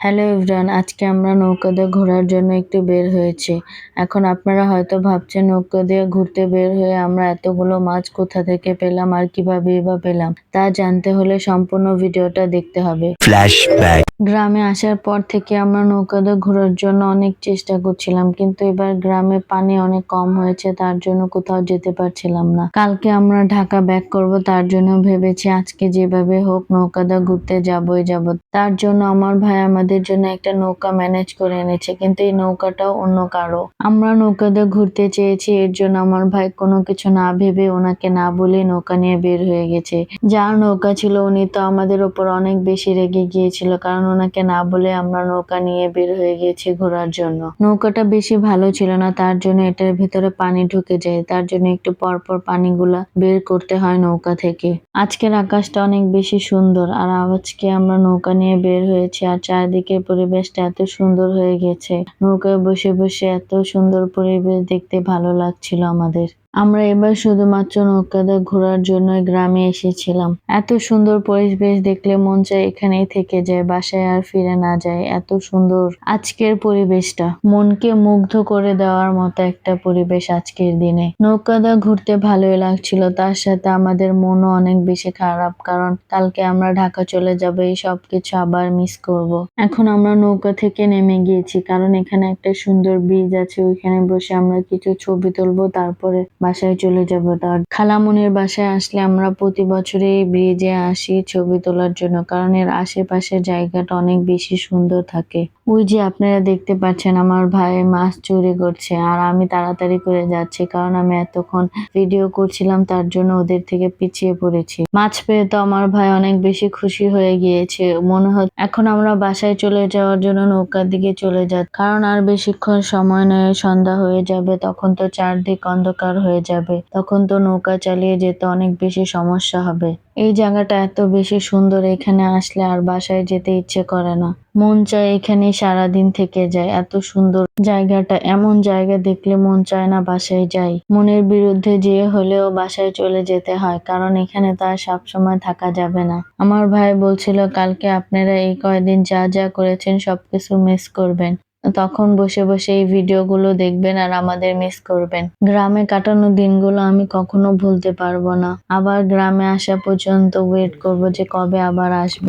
Hello everyone আজকে আমরা নৌকা দিয়ে ঘোরার জন্য একটু বের হয়েছি এখন আপনারা হয়তো ভাবছেন নৌকা দিয়ে ঘুরতে বের হয়ে আমরা এতগুলো মাছ কোথা থেকে পেলাম আর কীভাবে বা পেলাম, তা জানতে হলে সম্পূর্ণ ভিডিওটা দেখতে হবে Flashback. গ্রামে আসার পর থেকে আমরা নৌকা দিয়ে ঘোরার জন্য অনেক চেষ্টা করছিলাম, কিন্তু এবার গ্রামে পানি অনেক কম হয়েছে, তার জন্য কোথাও যেতে পারছিলাম না। কালকে আমরা ঢাকা ব্যাক করব, তার জন্য ভেবেছি আজকে যেভাবে হোক নৌকা দিয়ে ঘুরতে যাবই যাব। তার জন্য আমার ভাই আমাদের জন্য একটা নৌকা ম্যানেজ করে এনেছে, কিন্তু এই নৌকাটাও অন্য কারও। আমরা নৌকাতে ঘুরতে চেয়েছি, এর জন্য আমার ভাই কোনো কিছু না ভেবে ওনাকে না বলে নৌকা নিয়ে বের হয়ে গেছে। যার নৌকা ছিল, উনি তো আমাদের ওপর অনেক বেশি রেগে গিয়েছিল, কারণ ওনাকে না বলে আমরা নৌকা নিয়ে বের হয়ে গেছি ঘোরার জন্য। নৌকাটা বেশি ভালো ছিল না, তার জন্য এটার ভিতরে পানি ঢুকে যায়। তার জন্য একটু পরপর পানিগুলা বের করতে হয় নৌকা থেকে। আজকের আকাশটা অনেক বেশি সুন্দর, আর আজকে আমরা নৌকা নিয়ে বের হয়েছি, আর চারিদিকের পরিবেশটা এত সুন্দর হয়ে গেছে। নৌকায় বসে বসে এত সুন্দর পরিবেশ দেখতে ভালো লাগছিল আমাদের। আমরা এবার শুধুমাত্র নৌকাদা ঘোরার জন্য গ্রামে এসেছিলাম। এত সুন্দর পরিবেশ দেখলে মন চায় এখানেই থেকে যায়, বাসায় আর ফিরে না যায়। এত সুন্দর আজকের পরিবেশটা। মনকে মুগ্ধ করে দেওয়ার মতো একটা পরিবেশ আজকের দিনে। নৌকাদা ঘুরতে ভালোই লাগছিল, তার সাথে আমাদের মনও অনেক বেশি খারাপ, কারণ কালকে আমরা ঢাকা চলে যাব, এই সব কিছু আবার মিস করব। এখন আমরা নৌকা থেকে নেমে গিয়েছি, কারণ এখানে একটা সুন্দর ব্রিজ আছে, ওইখানে বসে আমরা কিছু ছবি তুলবো, তারপরে বাসায় চলে যাব। তার খালামুনির বাসায় আসলে আমরা প্রতি বছরে ব্রিজে আসি ছবি তোলার জন্য, কারণ এর আশেপাশের জায়গাটা অনেক বেশি সুন্দর থাকে। ওই যে আপনারা দেখতে পাচ্ছেন, আমার ভাই মাছ চুরি করছে আর আমি তাড়াতাড়ি করে যাচ্ছি কারণ আমি এতক্ষণ ভিডিও করছিলাম, তার জন্য ওদের থেকে পিছিয়ে পড়েছি। মাছ পেয়ে তো আমার ভাই অনেক বেশি খুশি হয়ে গিয়েছে। মনে হয় এখন আমরা বাসায় চলে যাওয়ার জন্য নৌকার দিকে চলে যা কারণ আর বেশিক্ষণ সময় নয় সন্ধ্যা হয়ে যাবে, তখন তো চারদিক অন্ধকার হয়ে যাবে। তখন তো নৌকা চালিয়ে যেতে অনেক বেশি সমস্যা হবে। এই জায়গাটা এত বেশি সুন্দর, এখানে আসলে আর বাসায় যেতে ইচ্ছে করে না। মন চায় এখানে সারাদিন থেকে যায়, এত সুন্দর জায়গাটা। এমন জায়গা দেখলে মন চায় না বাসায় যাই। মনের বিরুদ্ধে যে হলেও বাসায় চলে যেতে হয়, কারণ এখানে তো আর সবসময় থাকা যাবে না। আমার ভাই বলছিল, কালকে আপনারা এই কয়দিন যা যা করেছেন সবকিছু মিস করবেন। তখন বসে বসে এই ভিডিওগুলো দেখবেন আর আমাদের মিস করবেন। গ্রামে কাটানো দিনগুলো আমি কখনো ভুলতে পারব না। আবার গ্রামে আসা পর্যন্ত ওয়েট করব যে কবে আবার আসব।